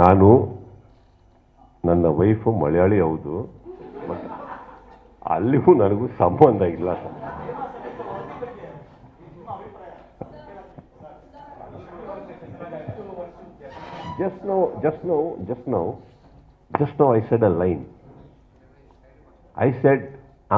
ನಾನು ನನ್ನ ವೈಫು ಮಲಯಾಳಿ ಹೌದು. ಅಲ್ಲಿಗೂ ನನಗೂ ಸಂಬಂಧ ಇಲ್ಲ. Just no just no just no just no I said a line I said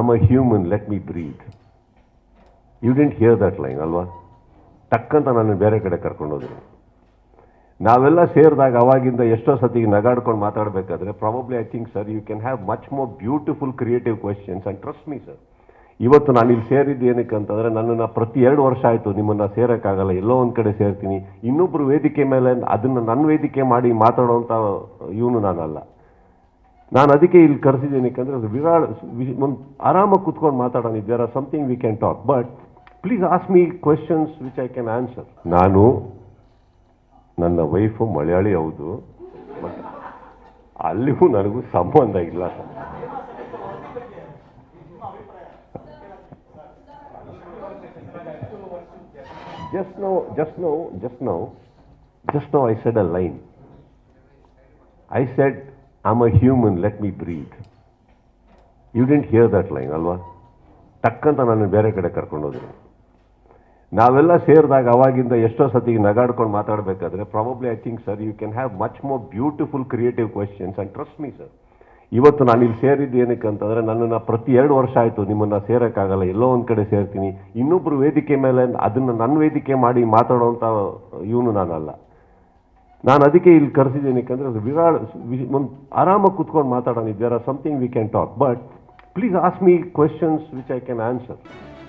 I'm a human let me breathe you didn't hear that line ಅಲ್ವಾ? ತಕ್ಕಂತ ನಾನು ಬೇರೆ ಕಡೆ ಕರ್ಕೊಂಡೋದ್ರು. ನಾವೆಲ್ಲ ಸೇರಿದಾಗ ಅವಾಗಿಂದ ಎಷ್ಟೋ ಸತಿಗೆ ನಗಾಡ್ಕೊಂಡು ಮಾತಾಡಬೇಕಾದ್ರೆ probably I think sir you can have much more beautiful creative questions and trust me sir ಇವತ್ತು ನಾನು ಇಲ್ಲಿ ಸೇರಿದ್ದು ಏನಕ್ಕೆ ಅಂತಂದರೆ, ನನ್ನನ್ನು ಪ್ರತಿ ಎರಡು ವರ್ಷ ಆಯಿತು ನಿಮ್ಮನ್ನು ಸೇರೋಕ್ಕಾಗಲ್ಲ. ಎಲ್ಲೋ ಒಂದು ಕಡೆ ಸೇರ್ತೀನಿ. ಇನ್ನೊಬ್ಬರು ವೇದಿಕೆ ಮೇಲೆ ಅದನ್ನು ನನ್ನ ವೇದಿಕೆ ಮಾಡಿ ಮಾತಾಡೋವಂಥ ಇವನು ನಾನಲ್ಲ. ನಾನು ಅದಕ್ಕೆ ಇಲ್ಲಿ ಕರೆಸಿದ್ದೀನಿ ಅದು ವಿರಾಡ್ ಒಂದು ಆರಾಮಾಗಿ ಕುತ್ಕೊಂಡು ಮಾತಾಡೋಣ. There are something we can talk but please ask me questions which I can answer ನಾನು ನನ್ನ ವೈಫು ಮಲಯಾಳಿ ಹೌದು. ಅಲ್ಲಿಗೂ ನನಗೂ ಸಂಬಂಧ ಇಲ್ಲ. Just no just no just no just no I said a line I said I am a human let me breathe you didn't hear that line ಅಲ್ವಾ? ತಕ್ಕಂತ ನಾನು ಬೇರೆ ಕಡೆ ಕರ್ಕೊಂಡು ನಾವೆಲ್ಲ ಸೇರಿದಾಗ ಅವಾಗಿಂದ ಎಷ್ಟೋ ಸತಿಗೆ ನಗಾಡ್ಕೊಂಡು ಮಾತಾಡಬೇಕಾದ್ರೆ probably I think sir you can have much more beautiful creative questions and trust me sir ಇವತ್ತು ನಾನು ಇಲ್ಲಿ ಸೇರಿದ್ದು ಏನಕ್ಕೆ ಅಂತಂದರೆ ನನ್ನನ್ನು ಪ್ರತಿ ಎರಡು ವರ್ಷ ಆಯಿತು ನಿಮ್ಮನ್ನು ಸೇರೋಕ್ಕಾಗಲ್ಲ, ಎಲ್ಲೋ ಒಂದು ಕಡೆ ಸೇರ್ತೀನಿ. ಇನ್ನೊಬ್ಬರು ವೇದಿಕೆ ಮೇಲೆ ಅದನ್ನು ನನ್ನ ವೇದಿಕೆ ಮಾಡಿ ಮಾತಾಡೋವಂಥ ಇವನು ನಾನಲ್ಲ. ನಾನು ಅದಕ್ಕೆ ಇಲ್ಲಿ ಕರೆಸಿದ್ದೀನಿ ಅದು ವಿರಾಳ ಒಂದು ಆರಾಮಾಗಿ ಕುತ್ಕೊಂಡು ಮಾತಾಡೋಣ there are something we can talk but please ask me questions which I can answer